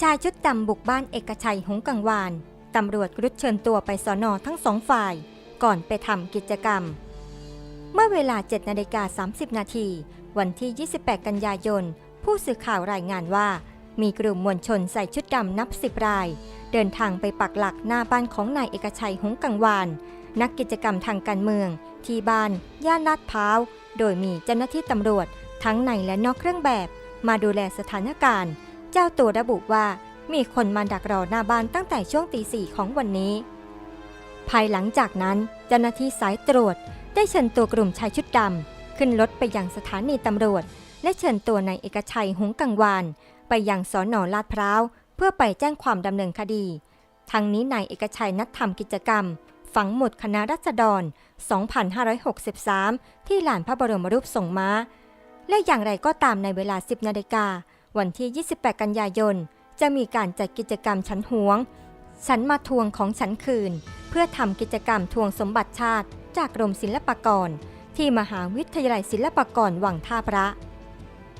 ชายชุดดำบุกบ้านเอกชัยหงกังวาน ตำรวจรุดเชิญตัวไปสอนอทั้งสองฝ่าย ก่อนไปทำกิจกรรม เมื่อเวลา7นาฬิกา30 นาที วันที่ 28 กันยายน ผู้สื่อข่าวรายงานว่า มีกลุ่มมวลชนใส่ชุดดำนับสิบราย เดินทางไปปักหลักหน้าบ้านของนายเอกชัยหงกังวาน นักกิจกรรมทางการเมือง ที่บ้านย่านลาดพร้าว โดยมีเจ้าหน้าที่ตำรวจ ทั้งในและนอกเครื่องแบบ มาดูแลสถานการณ์ เจ้าตัวระบุว่ามีคนมาดักรอหน้าบ้านตั้งแต่ช่วงตีสี่ของวันนี้ ภายหลังจากนั้นเจ้าหน้าที่สายตรวจได้เชิญตัวกลุ่มชายชุดดำขึ้นรถไปยังสถานีตำรวจ และเชิญตัวนายเอกชัยหงกังวาน ไปยังสอนอลาดพร้าวเพื่อไปแจ้งความดำเนินคดี ทั้งนี้นายเอกชัยนัดทำกิจกรรม ฝังหมุดคณะรัษฎร 2563 ที่ลานพระบรมรูปทรงม้า และอย่างไรก็ตามในเวลา 10นาฬิกา วันที่ 28 กันยายน จะมีการจัดกิจกรรมฉันหวง ฉันมาทวงของฉันคืน เพื่อทำกิจกรรมทวงสมบัติชาติ จากกรมศิลปากร ที่มหาวิทยาลัยศิลปากรวังท่าพระ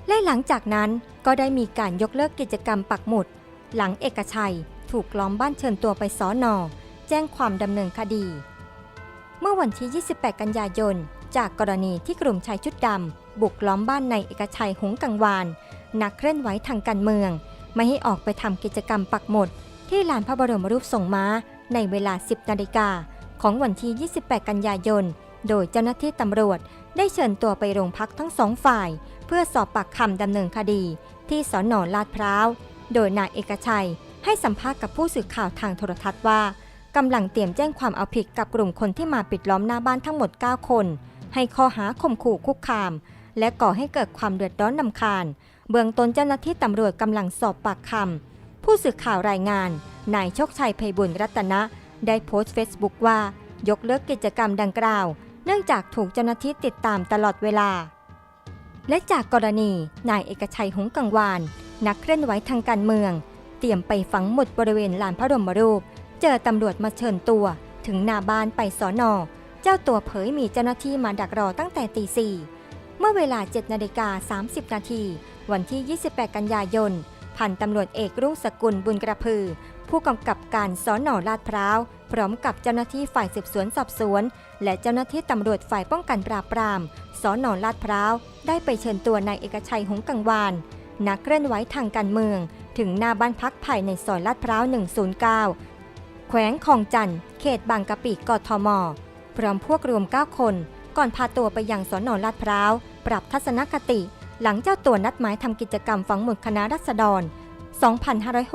และหลังจากนั้นก็ได้มีการยกเลิกกิจกรรมปักหมุด หลังเอกชัย ถูกล้อมบ้านเชิญตัวไปสอนอแจ้งความดำเนินคดี เมื่อวันที่ 28 กันยายนจากกรณีที่กลุ่มชายชุดดำบุกล้อมบ้านในเอกชัยหงกังวาน นักเคลื่อนไหวทางการเมือง ไม่ให้ออกไปทำกิจกรรมปักหมุดที่ลานพระบรมรูปทรงม้า ในเวลา 10 นาฬิกา ของวันที่ 28 กันยายน โดยเจ้าหน้าที่ตำรวจได้เชิญตัวไปโรงพักทั้งสองฝ่าย เพื่อสอบปากคำดำเนินคดี ที่สอนอลาดพร้าว โดยนายเอกชัย ให้สัมภาษณ์กับผู้สื่อข่าวทางโทรทัศน์ว่ากำลังเตรียมแจ้งความเอาผิดกับกลุ่มคนที่มาปิดล้อมหน้าบ้านทั้งหมด 9 คน ให้ข้อหาข่มขู่คุกคาม และก่อให้เกิดความเดือดร้อนนำคาญ เบื้องต้นเจ้าหน้าที่ตำรวจกำลังสอบปากคำผู้สื่อข่าวรายงาน นายโชคชัยไพบุญรัตนะ ได้โพสต์เฟซบุ๊กว่า ยกเลิกกิจกรรมดังกล่าว เนื่องจากถูกเจ้าหน้าที่ติดตามตลอดเวลา และจากกรณีนายเอกชัยหงกังวาน นักเคลื่อนไหวทางการเมือง เตรียมไปฝังหมุดบริเวณลานพระบรมรูป เจอตำรวจมาเชิญตัว ถึงหน้าบ้านไปสอนอ เจ้าตัวเผยมีเจ้าหน้าที่มาดักรอตั้งแต่ตีสี่ เมื่อเวลา 7นาฬิกา30 นาที วันที่ 28 กันยายน พันตำรวจเอกรุ่งสกุลบุญกระพือ ผู้กำกับการสอนนอลาดพร้าว พร้อมกับเจ้าหน้าที่ฝ่ายสืบสวนสอบสวน และเจ้าหน้าที่ตำรวจฝ่ายป้องกันปราบปรามสอนนอลาดพร้าว ได้ไปเชิญตัวนายเอกชัยหงกังวาน นักเคลื่อนไหวทางการเมือง ถึงหน้าบ้านพักภายในซอยลาดพร้าว 109 แขวงคลองจันทน์เขตบางกะปิกทม พร้อมพวกรวม 9 คน ก่อนพาตัวไปยังสอนอลาดพร้าว ปรับทัศนคติ หลังเจ้าตัวนัดหมายทำกิจกรรมฝังหมุดคณะรัษฎร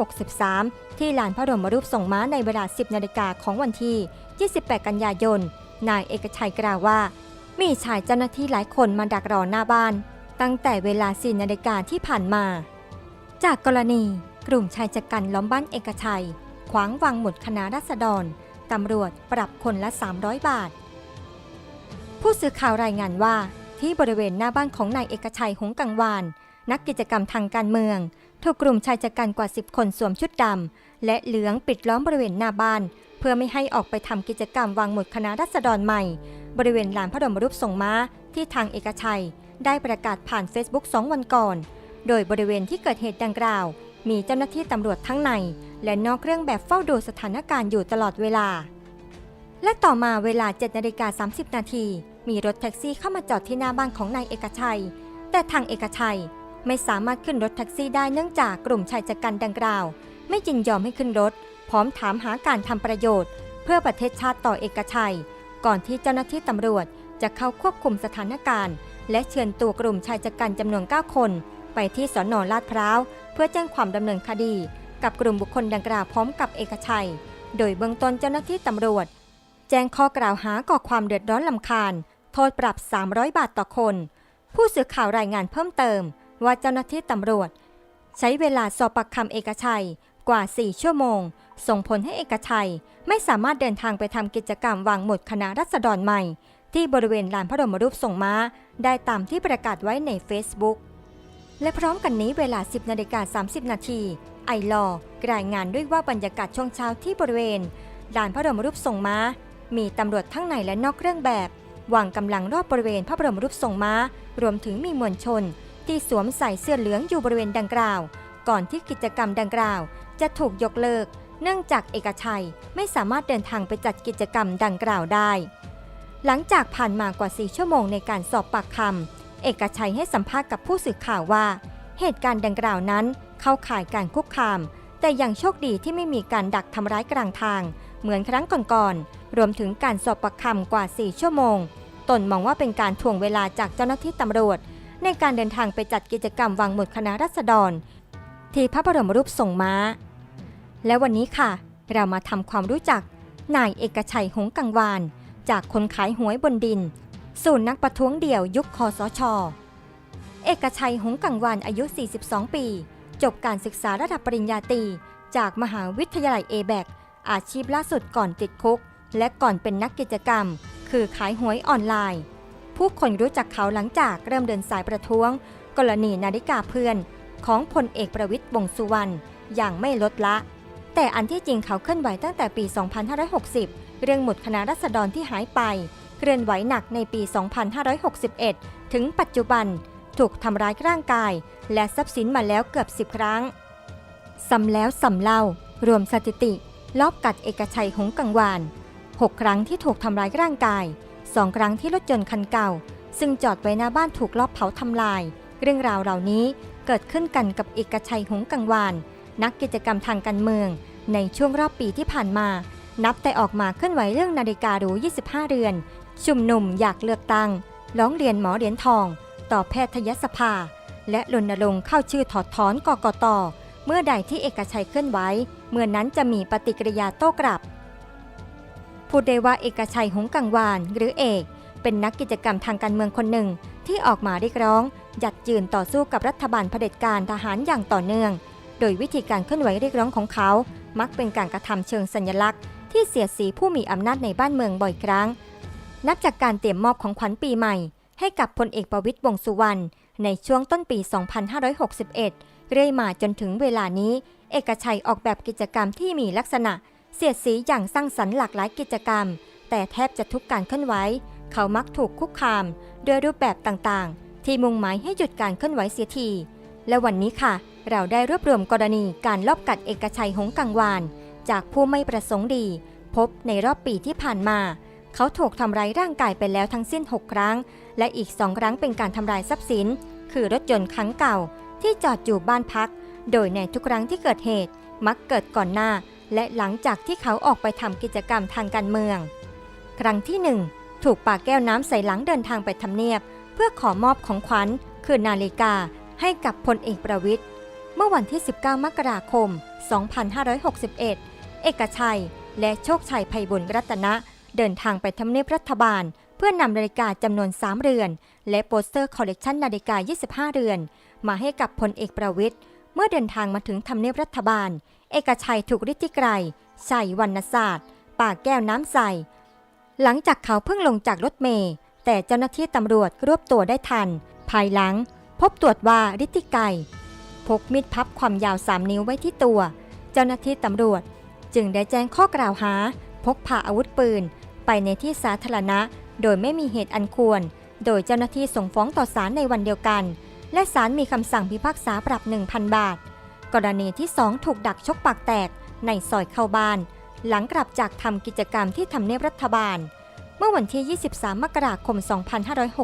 2563 ที่ลานพระบรมรูปทรงม้าในเวลา 10 นาฬิกาของวันที่ 28 กันยายน นายเอกชัยกล่าวว่า มีชายเจ้าหน้าที่หลายคนมาดักรอหน้าบ้าน ตั้งแต่เวลา 4 นาฬิกาที่ผ่านมา จากกรณีกลุ่มชายจักกันล้อมบ้านเอกชัย ขวางวางหมุดคณะรัษฎรตำรวจปรับคนละ 300 บาท ผู้สื่อข่าวรายงานว่า ที่บริเวณหน้าบ้านของนายเอกชัยหงกังวาน นักกิจกรรมทางการเมือง ถูกกลุ่มชายจักกันกว่า 10 คนสวมชุดดำ และเหลืองปิดล้อมบริเวณหน้าบ้าน เพื่อไม่ให้ออกไปทำกิจกรรมวางหมุดคณะรัษฎรใหม่ บริเวณลานพระบรมรูปทรงม้า ที่ทางเอกชัย ได้ประกาศผ่าน Facebook 2 วันก่อน โดยบริเวณที่เกิดเหตุดังกล่าว มีเจ้าหน้าที่ตำรวจทั้งใน และนอกเครื่องแบบเฝ้าดูสถานการณ์อยู่ตลอดเวลาและต่อมาเวลา 7 นาฬิกา 30 นาที มีรถแท็กซี่เข้ามาจอดที่หน้าบ้านของนายเอกชัย แต่ทางเอกชัยไม่สามารถขึ้นรถแท็กซี่ได้เนื่องจากกลุ่มชายจัดกันดังกล่าว ไม่ยินยอมให้ขึ้นรถ พร้อมถามหาการทำประโยชน์ เพื่อประเทศชาติต่อเอกชัย ก่อนที่เจ้าหน้าที่ตำรวจจะเข้าควบคุมสถานการณ์ และเชิญตัวกลุ่มชายจัดกันจำนวน 9 คน ไปที่สอนอลาดพร้าว เพื่อแจ้งความดำเนินคดี กับกลุ่มบุคคลดังกล่าวพร้อมกับเอกชัย โดยเบื้องต้นเจ้าหน้าที่ตำรวจ แจ้งข้อกล่าวหาก่อความเดือดร้อนลำคาญ โทษปรับ 300 บาทต่อคน ผู้สื่อข่าวรายงานเพิ่มเติม ว่าเจ้าหน้าที่ตำรวจ ใช้เวลาสอบปากคำเอกชัยกว่า 4 ชั่วโมง ส่งผลให้เอกชัย ไม่สามารถเดินทางไปทำกิจกรรมวางหมุดคณะรัษฎรใหม่ ที่บริเวณลานพระบรมรูปทรงม้า ได้ตามที่ประกาศไว้ใน Facebook และพร้อมกันนี้เวลา 10นาฬิกา30 นาทีไอลอรายงานด้วยว่าบรรยากาศช่วงเช้าที่บริเวณลานพระบรมรูปทรงม้า มีตำรวจทั้งในและนอกเครื่องแบบ วางกำลังรอบบริเวณพระบรมรูปทรงม้า รวมถึงมีมวลชน ที่สวมใส่เสื้อเหลืองอยู่บริเวณดังกล่าว ก่อนที่กิจกรรมดังกล่าว จะถูกยกเลิก เนื่องจากเอกชัยไม่สามารถเดินทางไปจัดกิจกรรมดังกล่าวได้ หลังจากผ่านมากว่า 4 ชั่วโมงในการสอบปากคำเอกชัยให้สัมภาษณ์กับผู้สื่อข่าวว่า เหตุการณ์ดังกล่าวนั้น เข้าข่ายการคุกคาม แต่ยังโชคดีที่ไม่มีการดักทำร้ายกลางทาง เหมือนครั้งก่อนๆ รวมถึงการสอบปากคำกว่า 4 ชั่วโมง ตนมองว่าเป็นการถ่วงเวลาจากเจ้าหน้าที่ตำรวจ ในการเดินทางไปจัดกิจกรรมวางหมุดคณะรัษฎร ที่พระบรมรูปทรงม้า และวันนี้ค่ะ เรามาทำความรู้จักนายเอกชัยหงกังวาน จากคนขายหวยบนดิน สู่นักประท้วงเดี่ยวยุคคอสช เอกชัยหงกังวานอายุ 42 ปี จบการศึกษาระดับปริญญาตรีจากมหาวิทยาลัยเอแบกอาชีพล่าสุดก่อนติดคุก และก่อนเป็นนักกิจกรรม คือขายหวยออนไลน์ ผู้คนรู้จักเขาหลังจากเริ่มเดินสายประท้วง กรณีนาฬิกาเพื่อน ของพลเอกประวิตยวงสุวรรณอย่างไม่ลดละ แต่อันที่จริงเขาเคลื่อนไหวตั้งแต่ปี 2560 เรื่องหมุดคณะรัษฎรที่หายไป เคลื่อนไหวหนักในปี 2561 ถึงปัจจุบัน ถูกทำร้ายร่างกาย และทรัพย์สินมาแล้วเกือบ 10 ครั้งซ้ำแล้วซ้ำเล่ารวมสถิติ ลอบกัดเอกชัยหงกังวาน 6 ครั้งที่ถูกทำร้ายร่างกาย 2 ครั้งที่รถยนต์คันเก่า ซึ่งจอดไว้หน้าบ้านถูกลอบเผาทำลาย เรื่องราวเหล่านี้เกิดขึ้นกันกับเอกชัยหงกังวาน นักกิจกรรมทางการเมือง ในช่วงรอบปีที่ผ่านมา นับแต่ออกมาเคลื่อนไหวเรื่องนาฬิกาหรู 25 เรือน ชุมนุมอยากเลือกตั้ง ร้องเรียนหมอเหรียญทอง ต่อแพทยสภา และรณรงค์เข้าชื่อถอดถอนกกต เมื่อใดที่เอกชัยเคลื่อนไหว เมื่อนั้นจะมีปฏิกิริยาโต้กลับ พูดได้ว่าเอกชัยหงกังวาน หรือเอก เป็นนักกิจกรรมทางการเมืองคนหนึ่ง ที่ออกมาเรียกร้อง หยัดยืนต่อสู้กับรัฐบาลเผด็จการทหารอย่างต่อเนื่อง โดยวิธีการเคลื่อนไหวเรียกร้องของเขา มักเป็นการกระทำเชิงสัญลักษณ์ ที่เสียดสีผู้มีอำนาจในบ้านเมืองบ่อยครั้ง นับจากการเตรียมมอบของขวัญปีใหม่ ให้กับพลเอกประวิตยวงสุวรรณในช่วงต้นปี 2561 เรื่อยมาจนถึงเวลานี้ เอกชัยออกแบบกิจกรรมที่มีลักษณะ เสียดสีอย่างสร้างสรรค์หลากหลายกิจกรรม แต่แทบจะทุกการเคลื่อนไหวเขามักถูกคุกคาม ด้วยรูปแบบต่างๆ ที่มุ่งหมายให้หยุดการเคลื่อนไหวเสียที และวันนี้ค่ะ เราได้รวบรวมกรณีการลอบกัดเอกชัยหงกังวาน จากผู้ไม่ประสงค์ดี พบในรอบปีที่ผ่านมา เขาถูกทำร้ายร่างกายไปแล้วทั้งสิ้น 6 ครั้ง และอีก2ครั้งเป็นการทำลายทรัพย์สิน คือรถยนต์คันเก่า ที่จอดอยู่บ้านพัก โดยในทุกครั้งที่เกิดเหตุ มักเกิดก่อนหน้า และหลังจากที่เขาออกไปทำกิจกรรมทางการเมือง ครั้งที่1ถูกปาแก้วน้ำใส่หลังเดินทางไปทำเนียบ เพื่อขอมอบของขวัญคือนาฬิกาให้กับพลเอกประวิตยเมื่อวันที่ 19 มกราคม 2561 เอกชัย และโชคชัยไพบุญรัตนะ เดินทางไปทำเนียบรัฐบาล เพื่อนำนาฬิกาจำนวน 3 เรือน และโปสเตอร์คอลเลกชันนาฬิกา 25 เรือน มาให้กับพลเอกประวิตย เมื่อเดินทางมาถึงทำเนียบรัฐบาล เอกชัยถูกฤทธิไกรชัยวรรณศาสตร์ ป่าแก้วน้ำใสหลังจากเขาเพิ่งลงจากรถเมล์แต่เจ้าหน้าที่ตำรวจรวบตัวได้ทัน ภายหลัง พบตรวจว่าฤทธิไกรพกมีดพับความยาว3นิ้วไว้ที่ตัว เจ้าหน้าที่ตำรวจ จึงได้แจ้งข้อกล่าวหา พกพาอาวุธปืน ไปในที่สาธารณะ โดยไม่มีเหตุอันควร โดยเจ้าหน้าที่ส่งฟ้องต่อศาลในวันเดียวกัน และศาลมีคำสั่งพิพากษาปรับ 1,000 บาท กรณีที่ 2 ถูกดักชกปากแตกในซอยเข้าบ้าน หลังกลับจากทำกิจกรรมที่ทำเนียบรัฐบาล เมื่อวันที่ 23 มกราคม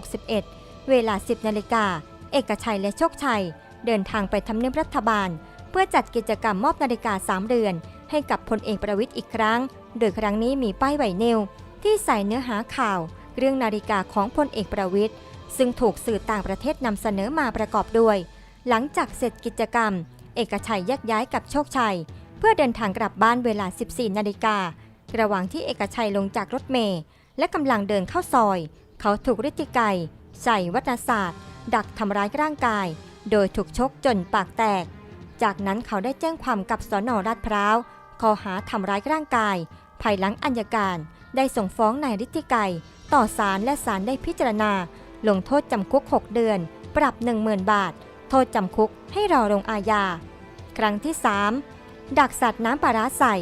2561 เวลา 10 นาฬิกา เอกชัยและโชคชัย เดินทางไปทำเนียบรัฐบาล เพื่อจัดกิจกรรมมอบนาฬิกา 3 เรือน ให้กับพลเอกประวิตยอีกครั้ง โดยครั้งนี้มีป้ายไวนิลที่ใส่เนื้อหาข่าว เรื่องนาฬิกาของพลเอกประวิตย ซึ่งถูกสื่อต่างประเทศนำเสนอมาประกอบด้วย หลังจากเสร็จกิจกรรม เอกชัยแยกย้ายกับโชคชัย เพื่อเดินทางกลับบ้านเวลา 14 นาฬิการะหว่างที่เอกชัยลงจากรถเมล์และกำลังเดินเข้าซอย เขาถูกฤทธิไกรใส่วัฒนศาสตร์ ดักทำร้ายร่างกาย โดยถูกชกจนปากแตก จากนั้นเขาได้แจ้งความกับสนราดพร้าวข้อหาทำร้ายร่างกาย ภายหลังอัญญการ ได้ส่งฟ้องนายฤทธิไกรต่อศาลและศาลได้พิจารณา ลงโทษจำคุก 6 เดือน ปรับ 10,000 บาท โทษจำคุกให้รอลงอาญา ครั้งที่ 3 ดักสัตว์น้ำปลาร้าใส่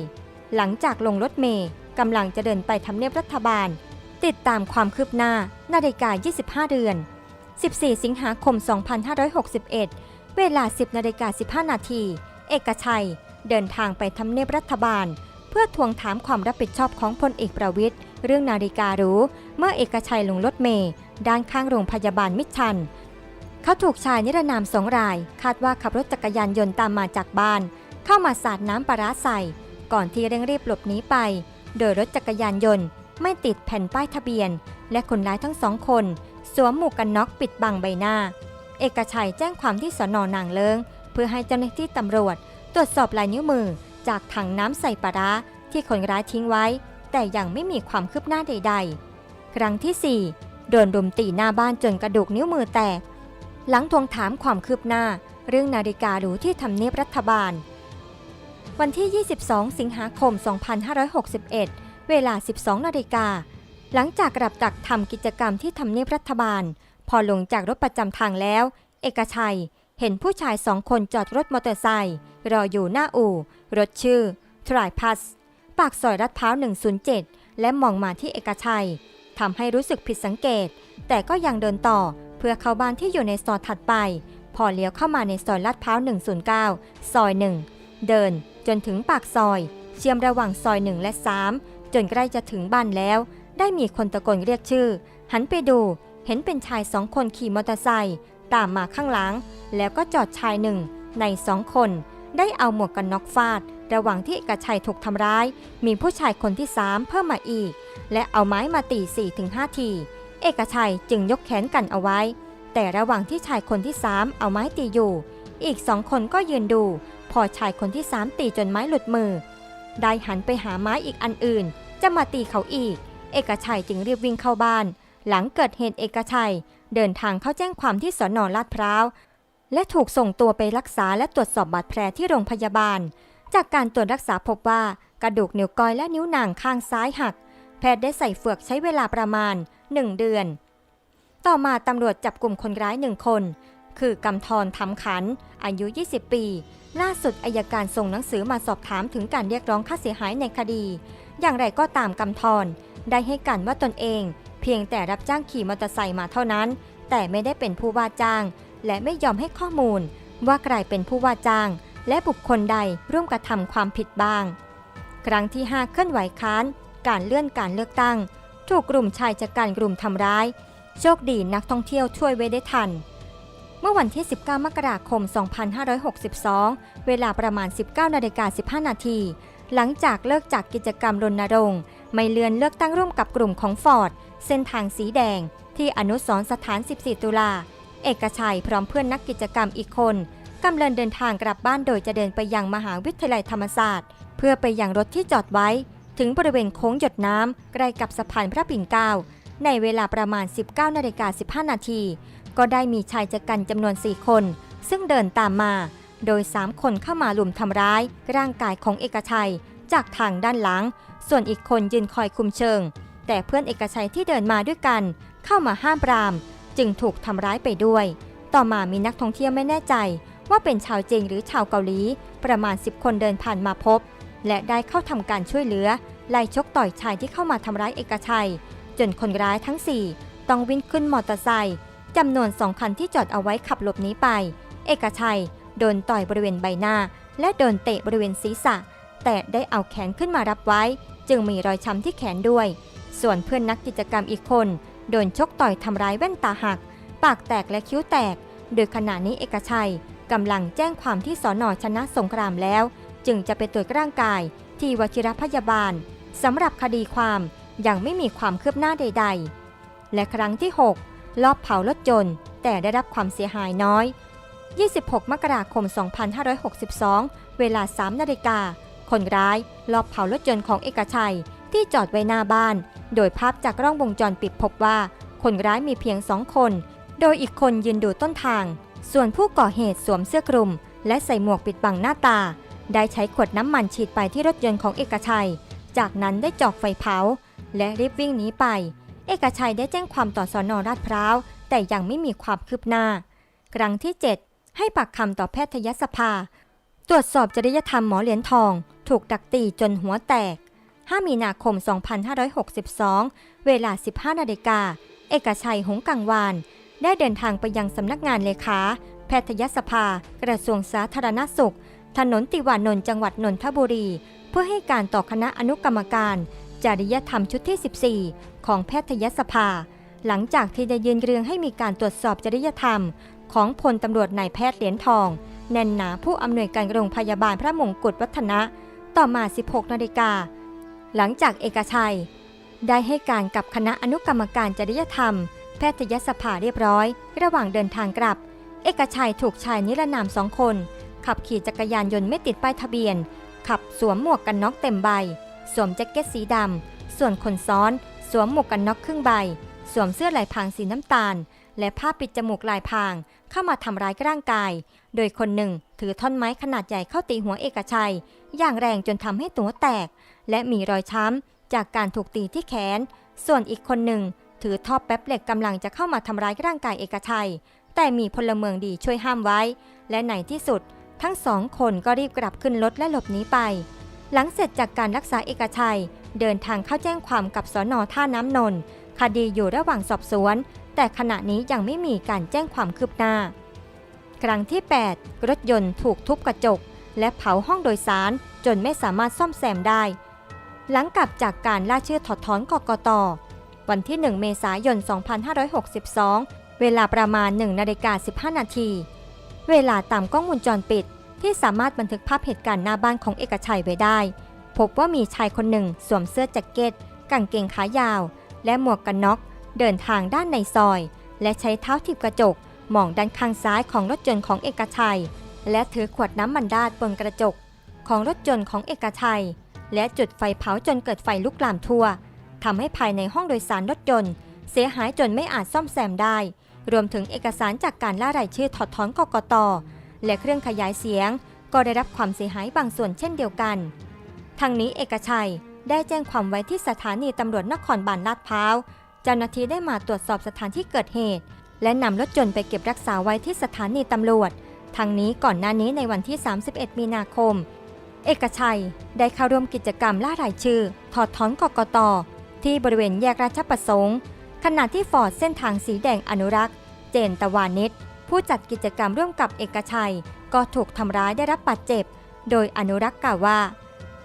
หลังจากลงรถเมย์กำลังจะเดินไปทำเนียบรัฐบาล ติดตามความคืบหน้านาฬิกา 25 เดือน 14 สิงหาคม 2561 เวลา 10นาฬิกา15 นาที เอกชัย เดินทางไปทำเนียบรัฐบาล เพื่อทวงถามความรับผิดชอบของพลเอกประวิทย์เรื่องนาฬิการูเมื่อเอกชัยลงรถเมล์ ด้านข้างโรงพยาบาลมิชัน เขาถูกชายนิรนามสองราย คาดว่าขับรถจักรยานยนต์ตามมาจากบ้าน เข้ามาสาดน้ำปลาร้าใส่ ก่อนที่เร่งรีบหลบหนีไป โดยรถจักรยานยนต์ไม่ติดแผ่นป้ายทะเบียน และคนร้ายทั้งสองคน สวมหมวกกันน็อกปิดบังใบหน้า เอกชัยแจ้งความที่สนนางเลิง เพื่อให้เจ้าหน้าที่ตำรวจ ตรวจสอบลายนิ้วมือ จากถังน้ำใส่ปลาร้าที่คนร้ายทิ้งไว้ แต่ยังไม่มีความคืบหน้าใด ๆ ครั้งที่ 4 โดนรุมตีหน้าบ้านจนกระดูกนิ้วมือแตก หลังทวงถามความคืบหน้า เรื่องนาฬิกาหรูที่ทำเนียบรัฐบาล วันที่ 22 สิงหาคม 2561 เวลา 12 นาฬิกา หลังจากกลับจากทำกิจกรรมที่ทำเนียบรัฐบาล พอลงจากรถประจำทางแล้ว เอกชัย เห็นผู้ชายสองคนจอดรถมอเตอร์ไซค์รออยู่หน้าอู่ รถชื่อทรายพัส ปากซอยรัดพร้าว 107 และมองมาที่เอกชัย ทำให้รู้สึกผิดสังเกต แต่ก็ยังเดินต่อเพื่อเข้าบ้านที่อยู่ในซอยถัดไป พอเลี้ยวเข้ามาในซอยลาดพร้าว 109 ซอย 1 เดินจนถึงปากซอย เชื่อมระหว่างซอย 1 และ 3 จนใกล้จะถึงบ้านแล้ว ได้มีคนตะโกนเรียกชื่อ หันไปดูเห็นเป็นชายสองคนขี่มอเตอร์ไซค์ตามมาข้างหลัง แล้วก็จอดชายหนึ่งในสองคน ได้เอาหมวกกันน็อกฟาด ระหว่างที่เอกชัยถูกทำร้าย มีผู้ชายคนที่สามเพิ่มมาอีก และเอาไม้มาตี4-5ที เอกชัยจึงยกแขนกันเอาไว้ แต่ระหว่างที่ชายคนที่สามเอาไม้ตีอยู่ อีกสองคนก็ยืนดู พอชายคนที่สามตีจนไม้หลุดมือ ได้หันไปหาไม้อีกอันอื่น จะมาตีเขาอีก เอกชัยจึงรีบวิ่งเข้าบ้าน หลังเกิดเหตุเอกชัย เดินทางเข้าแจ้งความที่สนลาดพร้าว และถูกส่งตัวไปรักษาและตรวจสอบบาดแผลที่โรงพยาบาล จากการตรวจรักษาพบว่ากระดูกนิ้วก้อยและนิ้วนางข้างซ้ายหัก แพทย์ได้ใส่เฟือกใช้เวลาประมาณ 1 เดือน ต่อมาตำรวจจับกลุ่มคนร้ายหนึ่งคน คือกำธรทำขัน อายุ 20 ปี ล่าสุดอายการส่งหนังสือมาสอบถามถึงการเรียกร้องค่าเสียหายในคดี อย่างไรก็ตามกำธรได้ให้การว่าตนเอง เพียงแต่รับจ้างขี่มอเตอร์ไซค์มาเท่านั้น แต่ไม่ได้เป็นผู้ว่าจ้าง และไม่ยอมให้ข้อมูล ว่าใครเป็นผู้ว่าจ้าง และบุคคลใดร่วมกระทำความผิดบ้าง ครั้งที่ 5 เคลื่อนไหวค้าน การเลื่อนการเลือกตั้ง ถูกกลุ่มชายจากการกลุ่มทำร้าย โชคดีนักท่องเที่ยวช่วยไว้ได้ทัน เมื่อวันที่ 19 มกราคม 2562 เวลาประมาณ 19นาฬิกา15 นาที หลังจากเลิกจากกิจกรรมรณรงค์ไม่เลือนเลือกตั้งร่วมกับกลุ่มของฟอร์ด เส้นทางสีแดง ที่อนุสรณ์สถาน 14 ตุลา เอกชัยพร้อมเพื่อนนักกิจกรรมอีกคนกำลังเดินทางกลับบ้านโดยจะเดินไปยังมหาวิทยาลัยธรรมศาสตร์ เพื่อไปอยังรถที่จอดไว้ ถึงบริเวณโค้งหยดน้ำใกล้กับสะพานพระปิ่นเกล้าในเวลาประมาณ 19นาฬิกา15 นาที ก็ได้มีชายจักรันจำนวน 4 คน ซึ่งเดินตามมา โดย 3 คนเข้ามาลุมทำร้าย ร่างกายของเอกชัย จากทางด้านหลัง ส่วนอีกคนยืนคอยคุมเชิง แต่เพื่อนเอกชัยที่เดินมาด้วยกัน เข้ามาห้ามปราม จึงถูกทำร้ายไปด้วย ต่อมามีนักท่องเที่ยวไม่แน่ใจ ว่าเป็นชาวจีนหรือชาวเกาหลี ประมาณ 10 คนเดินผ่านมาพบ และได้เข้าทำการช่วยเหลือ ไล่ชกต่อยชายที่เข้ามาทำร้ายเอกชัย จนคนร้ายทั้ง 4 ต้องวิ่งขึ้นมอเตอร์ไซค์จำนวนสองคันที่จอดเอาไว้ขับหลบหนีไป เอกชัยโดนต่อยบริเวณใบหน้า และโดนเตะบริเวณศีรษะ แต่ได้เอาแขนขึ้นมารับไว้ จึงมีรอยช้ำที่แขนด้วย ส่วนเพื่อนนักกิจกรรมอีกคน โดนชกต่อยทำร้ายแว่นตาหัก ปากแตกและคิ้วแตก โดยขณะนี้เอกชัยกำลังแจ้งความที่สอนอชนะสงครามแล้ว จึงจะไปตรวจร่างกายที่วชิรพยาบาลสำหรับคดีความยังไม่มีความคืบหน้าใด ๆ และครั้งที่ 6 ลอบเผารถยนต์แต่ได้รับความเสียหายน้อย 26 มกราคม 2562 เวลา 3 นาฬิกา คนร้ายลอบเผารถยนต์ของเอกชัยที่จอดไว้หน้าบ้าน โดยภาพจากกล้องวงจรปิดพบว่า คนร้ายมีเพียงสองคน โดยอีกคนยืนดูต้นทาง ส่วนผู้ก่อเหตุสวมเสื้อคลุม และใส่หมวกปิดบังหน้าตา ได้ใช้ขวดน้ำมันฉีดไปที่รถยนต์ของเอกชัย จากนั้นได้จอกไฟเผา และรีบวิ่งหนีไป เอกชัยได้แจ้งความต่อสอนอราดพร้าว แต่ยังไม่มีความคืบหน้า ครั้งที่ 7 ให้ปากคำต่อแพทยสภา ตรวจสอบจริยธรรมหมอเหรียญทอง ถูกดักตีจนหัวแตก 5 มีนาคม 2562 เวลา 15นาฬิกา เอกชัยหงกังวาน ได้เดินทางไปยังสำนักงานเลขา แพทยสภา กระทรวงสาธารณสุข ถนนติวานนท์จังหวัดนนทบุรี เพื่อให้การต่อคณะอนุกรรมการ จริยธรรมชุดที่ 14 ของแพทยสภา หลังจากที่ได้ยืนเรียงให้มีการตรวจสอบจริยธรรม ของพลตำรวจนายแพทย์เหรียญทอง แน่นหนาผู้อำนวยการโรงพยาบาลพระมงกุฎวัฒนะ ต่อมา 16 นาฬิกา หลังจากเอกชัย ได้ให้การกับคณะอนุกรรมการจริยธรรม แพทยสภาเรียบร้อย ระหว่างเดินทางกลับ เอกชัยถูกชายนิรนามสองคน ขับขี่จักรยานยนต์ไม่ติดป้ายทะเบียน ขับสวมหมวกกันน็อกเต็มใบ สวมแจ็คเก็ตสีดำ ส่วนคนซ้อน สวมหมวกกันน็อกครึ่งใบ สวมเสื้อลายพรางสีน้ำตาล และผ้าปิดจมูกลายพราง เข้ามาทำร้ายร่างกาย โดยคนหนึ่งถือท่อนไม้ขนาดใหญ่เข้าตีหัวเอกชัย อย่างแรงจนทำให้ตัวแตก และมีรอยช้ำจากการถูกตีที่แขน ส่วนอีกคนหนึ่งถือท่อแป๊บเหล็กกำลังจะเข้ามาทำร้ายร่างกายเอกชัย แต่มีพลเมืองดีช่วยห้ามไว้ และในที่สุด ทั้งสองคนก็รีบกลับขึ้นรถและหลบหนีไป หลังเสร็จจากการรักษาเอกชัย เดินทางเข้าแจ้งความกับสอนอท่าน้ำนนท์คดีอยู่ระหว่างสอบสวน แต่ขณะนี้ยังไม่มีการแจ้งความคืบหน้า ครั้งที่ 8 รถยนต์ถูกทุบกระจก และเผาห้องโดยสารจนไม่สามารถซ่อมแซมได้ หลังกลับจากการล่าชื่อถอดถอนกกตวันที่ 1 เมษายน 2562 เวลาประมาณ 1นาฬิกา15 นาที เวลาตามกล้องวงจรปิด ที่สามารถบันทึกภาพเหตุการณ์หน้าบ้านของเอกชัยไว้ได้ พบว่ามีชายคนหนึ่งสวมเสื้อแจ็คเก็ตกางเกงขายาว และหมวกกันน็อกเดินทางด้านในซอย และใช้เท้าถีบกระจกมองด้านข้างซ้ายของรถยนต์ของเอกชัย และถือขวดน้ำมันดาดบนกระจก ของรถยนต์ของเอกชัย และจุดไฟเผาจนเกิดไฟลุกลามทั่วทำให้ภายในห้องโดยสารรถยนต์ เสียหายจนไม่อาจซ่อมแซมได้ รวมถึงเอกสารจากการล่ารายชื่อถอดถอนกกต และเครื่องขยายเสียง ก็ได้รับความเสียหายบางส่วนเช่นเดียวกันทางนี้เอกชัยได้แจ้งความไว้ที่สถานีตำรวจนครบาลลาดพร้าว เจ้าหน้าที่ได้มาตรวจสอบสถานที่เกิดเหตุ และนำรถยนไปเก็บรักษาไว้ที่สถานีตำรวจทางนี้ก่อนหน้านี้ในวันที่ 31 มีนาคม เอกชัยได้เข้าร่วมกิจกรรมล่ารายชื่อ ถอดถอนกกตที่บริเวณแยกราชประสงค์ขณะที่ฟอร์ดเส้นทางสีแดงอนุรักษ์ เจนตะวานิชผู้จัดกิจกรรมร่วมกับเอกชัย ก็ถูกทำร้ายได้รับบาดเจ็บ โดยอนุรักษ์กล่าวว่า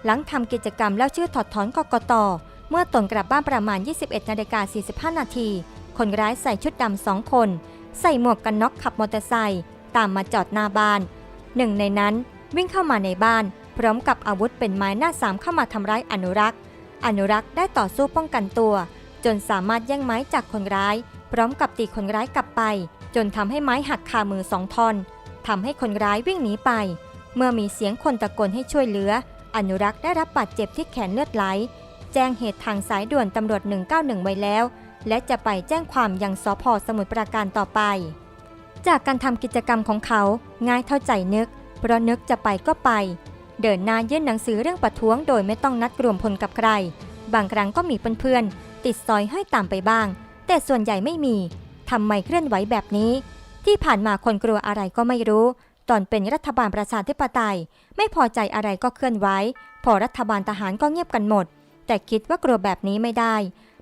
หลังทำกิจกรรมแล้วชื่อถอดถอนกกต เมื่อตนกลับบ้านประมาณ 21นาฬิกา45 นาที คนร้ายใส่ชุดดำสองคน ใส่หมวกกันน็อกขับมอเตอร์ไซค์ตามมาจอดหน้าบ้าน หนึ่งในนั้นวิ่งเข้ามาในบ้าน พร้อมกับอาวุธเป็นไม้หน้าสามเข้ามาทำร้ายอนุรักษ์ อนุรักษ์ได้ต่อสู้ป้องกันตัว จนสามารถแย่งไม้จากคนร้าย พร้อมกับตีคนร้ายกลับไป จนทำให้ไม้หักคามือสองท่อนทำให้คนร้ายวิ่งหนีไป เมื่อมีเสียงคนตะโกนให้ช่วยเหลือ อนุรักษ์ได้รับบาดเจ็บที่แขนเลือดไหล แจ้งเหตุทางสายด่วนตำรวจ 191 ไว้แล้ว และจะไปแจ้งความยังสพสมุทรปราการต่อไป จากการทำกิจกรรมของเขาง่ายเท่าใจนึก เพราะนึกจะไปก็ไป เดินหน้ายื่นหนังสือเรื่องประท้วงโดยไม่ต้องนัดรวมพลกับใคร บางครั้งก็มีเพื่อนๆติดซอยให้ตามไปบ้าง แต่ส่วนใหญ่ไม่มีทำไมเคลื่อนไหวแบบนี้ ที่ผ่านมาคนกลัวอะไรก็ไม่รู้ ตอนเป็นรัฐบาลประชาธิปไตย ไม่พอใจอะไรก็เคลื่อนไหวพอรัฐบาลทหารก็เงียบกันหมด แต่คิดว่ากลัวแบบนี้ไม่ได้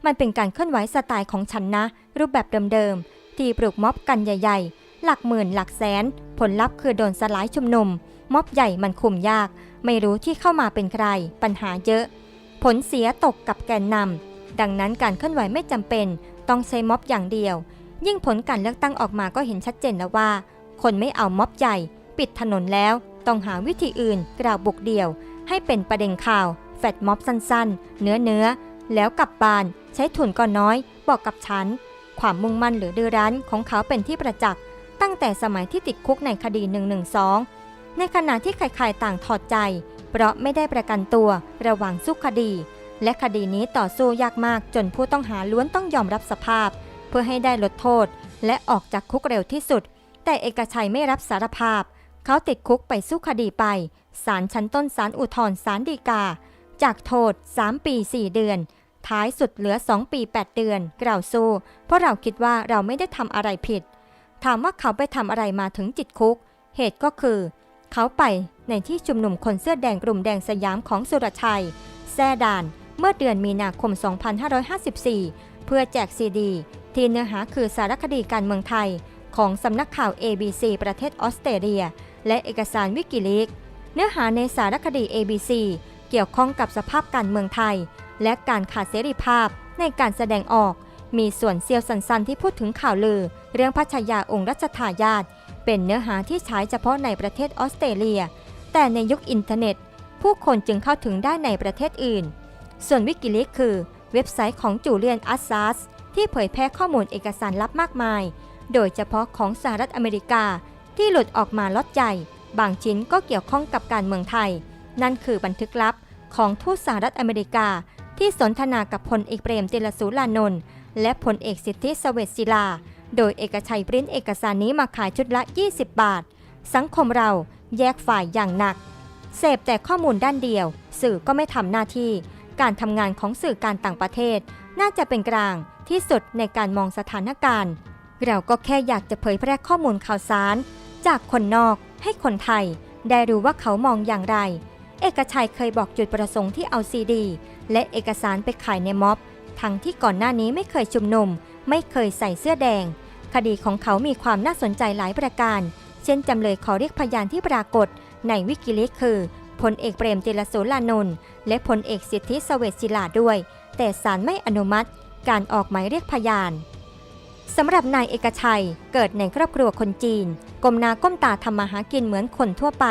มันเป็นการเคลื่อนไหวสไตล์ของฉันนะ รูปแบบเดิมๆที่ปลุกม็อบกันใหญ่ ๆ หลักหมื่นหลักแสน ผลลัพธ์คือโดนสลายชุมนุม ม็อบใหญ่มันคุมยาก ไม่รู้ที่เข้ามาเป็นใคร ปัญหาเยอะ ผลเสียตกกับแกนนำดังนั้นการเคลื่อนไหวไม่จำเป็น ต้องใช้ม็อบอย่างเดียว ยิ่งผลการเลือกตั้งออกมาก็เห็นชัดเจนแล้วว่า คนไม่เอาม็อบใหญ่ ปิดถนนแล้ว ต้องหาวิธีอื่นกล่าวบุกเดี่ยว ให้เป็นประเด็นข่าวแฟดม็อบสั้นๆ เนื้อเนื้อๆแล้วกลับบ้านใช้ทุนก็น้อย บอกกับฉัน ความมุ่งมั่นหรือดื้อรั้นของเขาเป็นที่ประจักษ์ตั้งแต่สมัยที่ติดคุกในคดี 112 ในขณะที่ใครๆต่างถอดใจ เพราะไม่ได้ประกันตัวระหว่างสู้คดี และคดีนี้ต่อสู้ยากมากจนผู้ต้องหาล้วนต้องยอมรับสภาพ เพื่อให้ได้ลดโทษ และออกจากคุกเร็วที่สุด แต่เอกชัยไม่รับสารภาพ เขาติดคุกไปสู้คดีไปศาลชั้นต้นศาลอุทธรศาลฎีกา จากโทษ 3 ปี 4 เดือน ท้ายสุดเหลือ 2 ปี 8 เดือนกล่าวสู้ เพราะเราคิดว่าเราไม่ได้ทำอะไรผิด ถามว่าเขาไปทำอะไรมาถึงจิตคุก เหตุก็คือ เขาไปในที่ชุมนุมคนเสื้อแดงกลุ่มแดงสยามของสุรชัย แซ่ด่าน เมื่อเดือนมีนาคม 2554 เพื่อแจกซีดี ที่เนื้อหาคือสารคดีการเมืองไทย ของสำนักข่าว ABC ประเทศออสเตรเลีย และเอกสารวิกิลีก เนื้อหาในสารคดี ABC เกี่ยวข้องกับสภาพการเมืองไทย และการขาดเสรีภาพในการแสดงออก มีส่วนเซียวสันๆที่พูดถึงข่าวลือ เรื่องพระชายาองค์รัชทายาทเป็นเนื้อหาที่ใช้เฉพาะในประเทศออสเตรเลีย แต่ในยุคอินเทอร์เน็ต ผู้คนจึงเข้าถึงได้ในประเทศอื่น ส่วนวิกิลีกคือเว็บไซต์ของจูเลียนอัสซัสที่เผยแพร่ข้อมูลเอกสารลับมากมาย โดยเฉพาะของสหรัฐอเมริกา ที่หลุดออกมาล็อตใหญ่ บางชิ้นก็เกี่ยวข้องกับการเมืองไทย นั่นคือบันทึกลับของทูตสหรัฐอเมริกา ที่สนทนากับพลเอกเปรมติลสูลานนท์และพลเอกสิทธิสเวชศิลา โดยเอกชัยปริ้นเอกสารนี้มาขายชุดละ 20 บาท สังคมเราแยกฝ่ายอย่างหนัก เสพแต่ข้อมูลด้านเดียว สื่อก็ไม่ทำหน้าที่ การทำงานของสื่อการต่างประเทศ น่าจะเป็นกลางที่สุดในการมองสถานการณ์ เราก็แค่อยากจะเผยแพร่ข้อมูลข่าวสาร จากคนนอกให้คนไทย ได้รู้ว่าเขามองอย่างไร เอกชัยเคยบอกจุดประสงค์ที่เอาซีดี และเอกสารไปขายในม็อบ ทั้งที่ก่อนหน้านี้ไม่เคยชุมนุม ไม่เคยใส่เสื้อแดง คดีของเขามีความน่าสนใจหลายประการ เช่นจำเลยขอเรียกพยานที่ปรากฏในวิกิลีกคือ พลเอกเปรมติลสูลานนท์และพลเอกสิทธิสเวชศิลาด้วย แต่ศาลไม่อนุมัติการออกหมายเรียกพยานสำหรับนายเอกชัยเกิดในครอบครัวคนจีนก้มหน้าก้มตาทำมาหากินเหมือนคนทั่วไป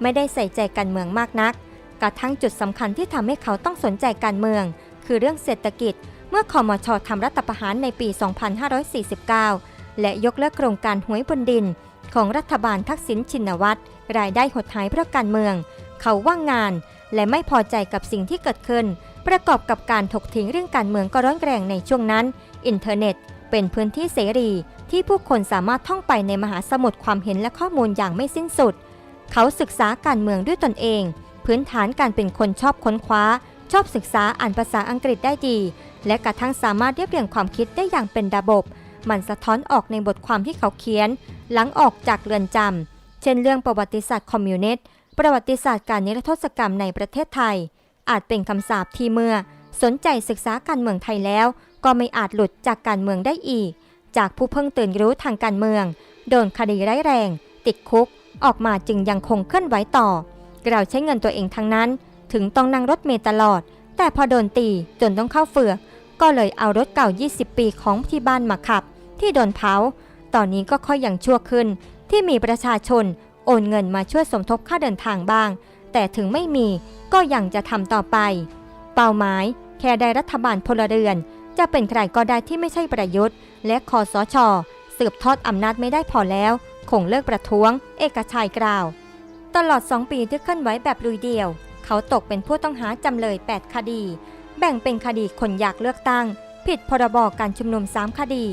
ไม่ได้ใส่ใจการเมืองมากนัก กระทั่งจุดสำคัญที่ทำให้เขาต้องสนใจการเมือง คือเรื่องเศรษฐกิจ เมื่อคอมชทำรัฐประหารในปี 2549 และยกเลิกโครงการหวยบนดิน ของรัฐบาลทักษิณชินวัตรรายได้หดหายเพราะการเมือง เขาว่างงาน และไม่พอใจกับสิ่งที่เกิดขึ้น ประกอบกับการถกทิ้งเรื่องการเมืองก็ร้อนแรงในช่วงนั้น อินเทอร์เน็ต เป็นพื้นที่เสรี ที่ผู้คนสามารถท่องไปในมหาสมุทรความเห็นและข้อมูลอย่างไม่สิ้นสุด เขาศึกษาการเมืองด้วยตนเอง พื้นฐานการเป็นคนชอบค้นคว้า ชอบศึกษาอ่านภาษาอังกฤษได้ดี และกระทั่งสามารถเรียบเรียงความคิดได้อย่างเป็นระบบ มันสะท้อนออกในบทความที่เขาเขียน หลังออกจากเรือนจำเช่นเรื่องประวัติศาสตร์คอมมิวนิสต์ ประวัติศาสตร์การนิรโทษกรรมในประเทศไทย อาจเป็นคำสาปที่เมื่อ สนใจศึกษาการเมืองไทยแล้ว ก็ไม่อาจหลุดจากการเมืองได้อีก จากผู้เพิ่งตื่นรู้ทางการเมือง โดนคดีร้ายแรง ติดคุก ออกมาจึงยังคงเคลื่อนไหวต่อ เราใช้เงินตัวเองทั้งนั้น ถึงต้องนั่งรถเมล์ตลอด แต่พอโดนตีจนต้องเข้าเฟือกก็เลยเอารถเก่า 20 ปีของที่บ้านมาขับ ที่โดนเผา ตอนนี้ก็ค่อยยังชั่วขึ้น ที่มีประชาชน โอนเงินมาช่วยสมทบค่าเดินทางบ้าง แต่ถึงไม่มีก็ยังจะทำต่อไป เป้าหมาย แค่ได้รัฐบาลพลเรือน จะเป็นใครก็ได้ที่ไม่ใช่ประยุทธ์ และคอสชสืบทอดอำนาจไม่ได้พอแล้ว คงเลิกประท้วง เอกชัยกล่าว ตลอด 2 ปีที่เคลื่อนไหวแบบลุยเดียว เขาตกเป็นผู้ต้องหาจำเลย 8 คดี แบ่งเป็นคดีคนอยากเลือกตั้ง ผิดพรบการชุมนุม 3 คดี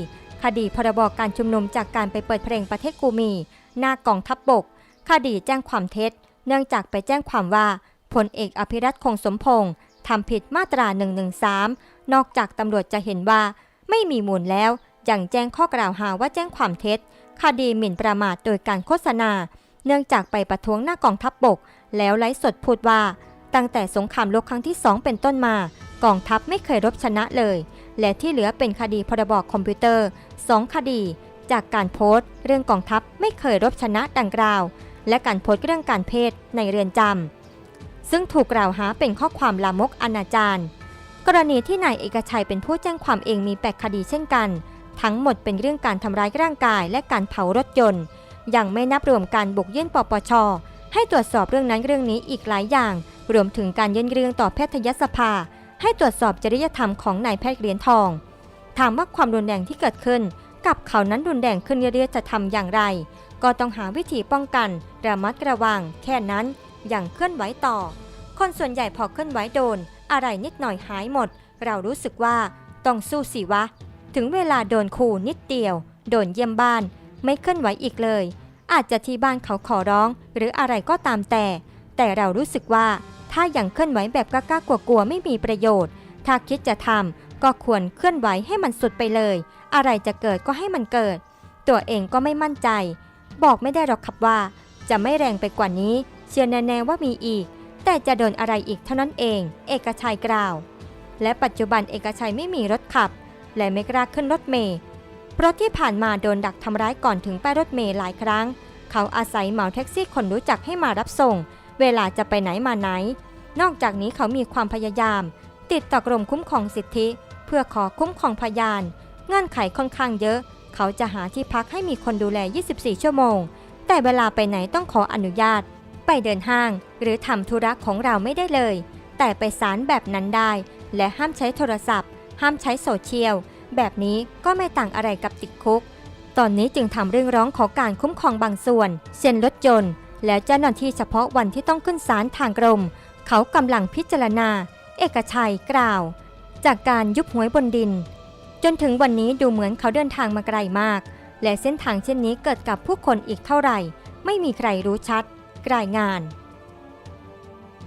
คดีพรบการชุมนุมจากการไปเปิดเพลงประเทศกูมี หน้ากองทัพบบก คดีแจ้งความเท็จ เนื่องจากไปแจ้งความว่าพลเอกอภิรัตคงสมพงษ์ทำผิดมาตรา 113 นอกจากตำรวจจะเห็นว่า ไม่มีมูลแล้วยังแจ้งข้อกล่าวหาว่าแจ้งความเท็จ คดีหมิ่นประมาทโดยการโฆษณา เนื่องจากไปประท้วงหน้ากองทัพบบก แล้วไลฟ์สดพูดว่า ตั้งแต่สงครามโลกครั้งที่2เป็นต้นมา กองทัพไม่เคยรบชนะเลย และที่เหลือเป็นคดีพรบคอมพิวเตอร์ 2 คดี จากการโพสต์ เรื่องกองทัพไม่เคยรบชนะดังกล่าว และการโพสต์เรื่องการเพศในเรือนจำซึ่งถูกกล่าวหาเป็นข้อความลามกอนาจารกรณีที่นายเอกชัยเป็นผู้แจ้งความเองมีแปดคดีเช่นกัน ทั้งหมดเป็นเรื่องการทำร้ายร่างกายและการเผารถยนต์ ยังไม่นับรวมการบุกยื่นปปช ให้ตรวจสอบเรื่องนั้นเรื่องนี้อีกหลายอย่าง รวมถึงการยื่นเรื่องต่อแพทยสภา ให้ตรวจสอบจริยธรรมของนายแพทย์เหรียญทอง ถามว่าความรุนแรงที่เกิดขึ้น กับเขานั้นรุนแรงขึ้นเรื่อยๆจะทำอย่างไร ก็ต้องหาวิธีป้องกัน ระมัดระวัง แค่นั้น อย่างเคลื่อนไหวต่อ คนส่วนใหญ่พอเคลื่อนไหวโดน อะไรนิดหน่อยหายหมด เรารู้สึกว่าต้องสู้สิวะ ถึงเวลาโดนขู่นิดเดียว โดนเยี่ยมบ้าน ไม่เคลื่อนไหวอีกเลย อาจจะที่บ้านเขาขอร้อง หรืออะไรก็ตามแต่ แต่เรารู้สึกว่า ถ้าอย่างเคลื่อนไหวแบบกล้ากลัวๆไม่มีประโยชน์ ถ้าคิดจะทำก็ควรเคลื่อนไหวให้มันสุดไปเลย อะไรจะเกิดก็ให้มันเกิด ตัวเองก็ไม่มั่นใจ บอกไม่ได้หรอกครับว่า จะไม่แรงไปกว่านี้ เชื่อแน่ๆว่ามีอีก แต่จะโดนอะไรอีกเท่านั้นเอง เอกชัยกล่าว และปัจจุบันเอกชัยไม่มีรถขับ และไม่กล้าขึ้นรถเมล์เพราะที่ผ่านมาโดนดักทำร้ายก่อนถึงป้ายรถเมล์หลายครั้ง เขาอาศัยเหมาแท็กซี่คนรู้จักให้มารับส่ง เวลาจะไปไหนมาไหน นอกจากนี้เขามีความพยายาม ติดต่อกรมคุ้มครองสิทธิ เพื่อขอคุ้มครองพยาน เงื่อนไขค่อนข้างเยอะ เขาจะหาที่พักให้มีคนดูแล 24 ชั่วโมง แต่เวลาไปไหนต้องขออนุญาต ไปเดินห้าง หรือทำธุระของเราไม่ได้เลย แต่ไปศาลแบบนั้นได้ และห้ามใช้โทรศัพท์ ห้ามใช้โซเชียล แบบนี้ก็ไม่ต่างอะไรกับติดคุก ตอนนี้จึงทำเรื่องร้องขอการคุ้มครองบางส่วน เช่นรถยนต์ และเจ้าหน้าที่เฉพาะวันที่ต้องขึ้นศาลทางกรม เขากำลังพิจารณา เอกชัยกล่าว จากการยุบหวยบนดิน จนถึงวันนี้ดูเหมือนเขาเดินทางมาไกลมาก และเส้นทางเช่นนี้เกิดกับผู้คนอีกเท่าไหร่ ไม่มีใครรู้ชัดรายงาน